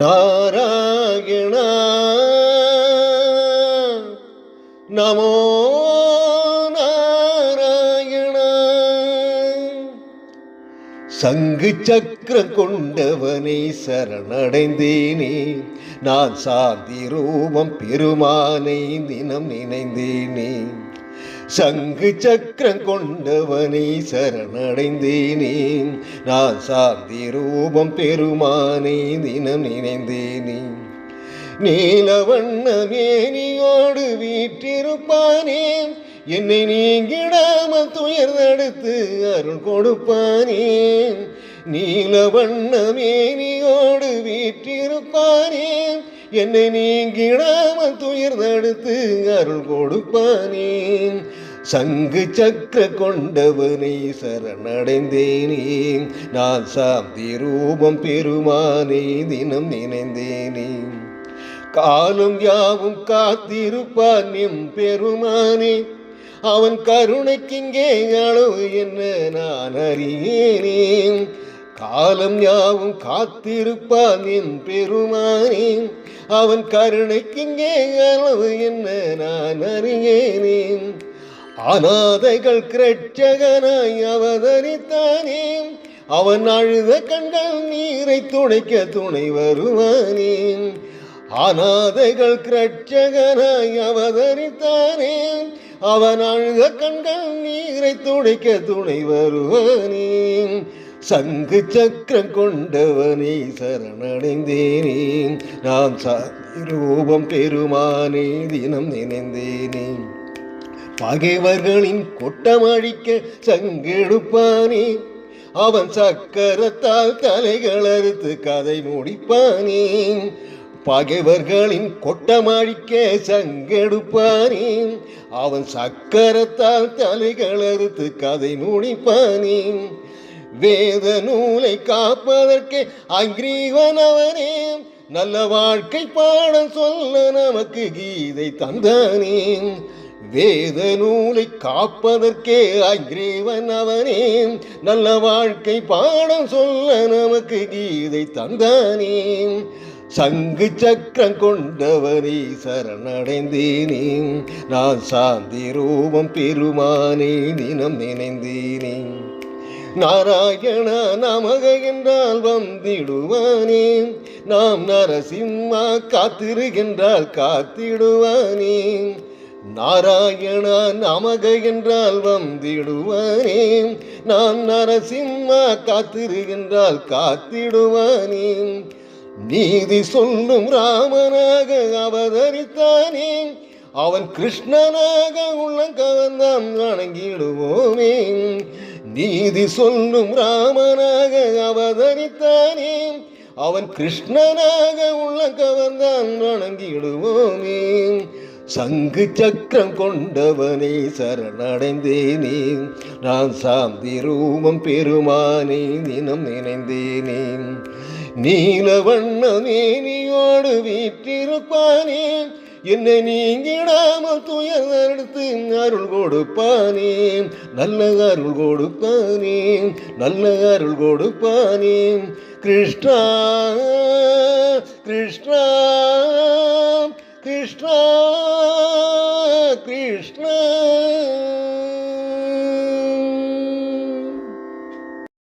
நாராயண நமோ நாராயண சங்கு சக்கரம் கொண்டவனை சரணடைந்தேனே. நான் சாந்தி ரூபம் பெருமானை தினம் நினைந்தேனே. சங்கு சக்கரம் கொண்டவனை சரணடைந்தேனே நான் சாந்தி ரூபம் பெருமானை தினம் நினைந்தேனே. நீலவண்ண மேனியோடு வீற்றிருப்பானே. என்னை நீங்கிடாமல் துயர் தடுத்து அருள் கொடுப்பானே. நீலவண்ண மேனியோடு வீற்றிருப்பானே. என்னை நீங்கிடாமல் துயர் தடுத்து அருள் கொடுப்பானே. சங்கு சக்கர கொண்டவனை சரணடைந்தேனே நான் சாந்தி ரூபம் பெருமானே தினம் நினைந்தேனே. காலும் யாவும் காத்திருப்பான் எம் பெருமானே. அவன் கருணைக்கிங்கே அளவு என்ன நான் அறியேனே. காலம் யாவும் காத்திருப்பான் என் பெருமானே. அவன் கருணைக்கிங்கே அளவு என்ன நான் அறியேனேன் அநாதைகள் கிரட்சகனாய் அவதரித்தானே. அவன் அழுத கண்கள் நீரை துடைக்க துணை வருவானே. அநாதைகள் கிரட்சகனாய் அவதரித்தானே. அவன் அழுத கண்கள் நீரை துடைக்க துணை வருவானே. சங்கு சக்கரம் கொண்டவனை சரணடைந்தேனே. நான் சாந்தி ரூபம் பெருமானே தினம் நினைந்தேனே. பகைவர்களின் கொட்டமழிக்க சங்கெடுப்பானே. அவன் சக்கரத்தால் தலைகள் அறுத்து கதை முடிப்பானே. பகைவர்களின் கொட்டமழிக்க சங்கெடுப்பானே. அவன் சக்கரத்தால் தலைகள் அறுத்து கதை முடிப்பானே. வேத நூலை காப்பதற்கே அக்ரீவன் அவனே. நல்ல வாழ்க்கை பாடம் சொல்ல நமக்கு கீதை தந்தானே. வேத நூலை காப்பதற்கே அக்ரீவன் அவனே. நல்ல வாழ்க்கை பாடம் சொல்ல நமக்கு கீதை தந்தானே. சங்கு சக்கரம் கொண்டவனை சரணடைந்தேனே. நான் சாந்தி ரூபம் பெருமானே தினம் நினைந்தேனே. நாராயண நமக என்றால் வந்திடுவானே. நாம் நரசிம்மா காத்திருக்கின்றால் காத்திடுவானே. நாராயணா நமக என்றால் வந்திடுவானே. நான் நரசிம்மா காத்திருக்கின்றால் காத்திடுவானே. நீதி சொல்லும் ராமனாக அவதரித்தானே. அவன் கிருஷ்ணனாக உள்ளங்கவர்ந்தாம் வணங்கிடுவோமே. நீதி சொல்லும் ராமனாக அவதரித்தானே. அவன் கிருஷ்ணனாக உள்ள கவர்ந்தான் வணங்கிடுவோமே. சங்கு சக்கரம் கொண்டவனே சரணடைந்தேனே நான் சாந்தி ரூபம் பெருமானே தினம் நினைந்தேனே. நீல வண்ணமேனியோடு வீற்றிருப்பானே. என்னை நீங்கிடாமல் துயர் எடுத்து அருள் கொடுப்பானே. நல்ல அருள் கொடுப்பானே நல்ல அருள் கொடுப்பானே. Krishna Krishna Krishna, Krishna.